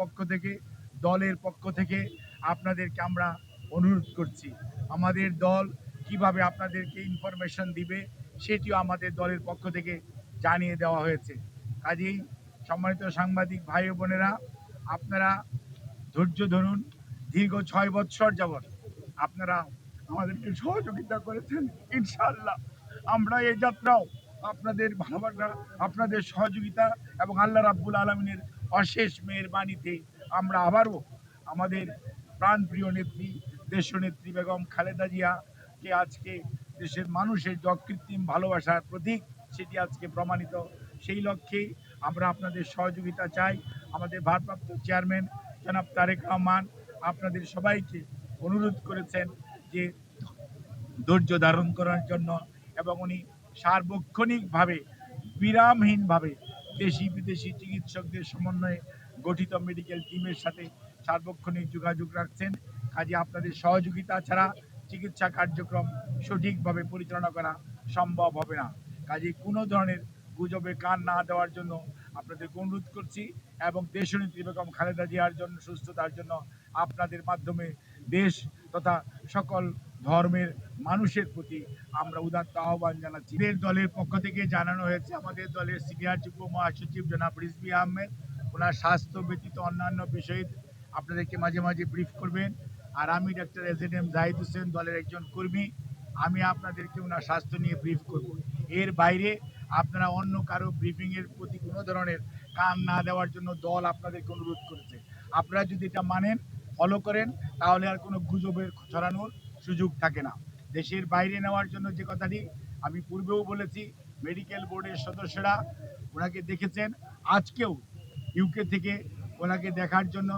পক্ষ থেকে, দলের পক্ষ থেকে আপনাদেরকে আমরা অনুরোধ করছি। আমাদের দল কীভাবে আপনাদেরকে ইনফরমেশন দিবে, সেটিও আমাদের দলের পক্ষ থেকে জানিয়ে দেওয়া হয়েছে। কাজেই সম্মানিত সাংবাদিক ভাই বোনেরা, আপনারা ধৈর্য ধরুন, দীর্ঘ ছয় বৎসর যাবৎ আপনারা আমাদেরকে সহযোগিতা করেছেন, ইনশাআল্লাহ। আমরা এই যাত্রাও আপনাদের ভালোবাসা, আপনাদের সহযোগিতা এবং আল্লাহ রাব্বুল আলমিনের অশেষ মেয়ের বাণীতে আমরা আবারও আমাদের প্রাণপ্রিয় নেত্রী, দেশনেত্রী বেগম খালেদা জিয়াকে আজকে দেশের মানুষের যকৃত্রিম ভালোবাসার প্রতীক, সেটি আজকে প্রমাণিত। সেই লক্ষ্যেই আমরা আপনাদের সহযোগিতা চাই। আমাদের ভারপ্রাপ্ত চেয়ারম্যান জনাব তারেক রহমান আপনাদের সবাইকে অনুরোধ করেছেন যে ধৈর্য ধারণ করার জন্য এবং উনি সার্বক্ষণিকভাবে, বিরামহীনভাবে দেশি বিদেশি চিকিৎসকদের সমন্বয়ে গঠিত মেডিকেল টিমের সাথে সার্বক্ষণিক যোগাযোগ রাখছেন। কাজে আপনাদের সহযোগিতা ছাড়া চিকিৎসা কার্যক্রম সঠিকভাবে পরিচালনা করা সম্ভব হবে না। কাজে কোনো ধরনের গুজবে কান না দেওয়ার জন্য আপনাদের অনুরোধ করছি এবং দেশনেত্রী বেগম খালেদা জিয়ার জন্য, সুস্থতার জন্য আপনাদের মাধ্যমে দেশ তথা সকল ধর্মের মানুষের প্রতি আমরা উদাত্ত আহ্বান জানাচ্ছি। এদের দলের পক্ষ থেকে জানানো হয়েছে, আমাদের দলের সিনিয়র যুগ্ম মহাসচিব জনাব রিজবি আহমেদ, ওনার স্বাস্থ্য ব্যতীত অন্যান্য বিষয়ে আপনাদেরকে মাঝে মাঝে ব্রিফ করবেন। আর আমি doctor S M Zahid Hossain দলের একজন কর্মী, আমি আপনাদেরকে ওনার স্বাস্থ্য নিয়ে ব্রিফ করব। এর বাইরে আপনারা অন্য কারও ব্রিফিংয়ের প্রতি কোনো ধরনের কান না দেওয়ার জন্য দল আপনাদেরকে অনুরোধ করেছে। আপনারা যদি এটা মানেন ফলো করেন, তাহলে আর কোনো গুজবের ছড়ানোর সুযোগ থাকে না। দেশের বাইরে নেওয়ার জন্য যে কথাটি আমি পূর্বেও বলেছি, মেডিকেল বোর্ডের সদস্যরা ওনাকে দেখেছেন। আজকেও ইউকে থেকে ওনাকে দেখার জন্য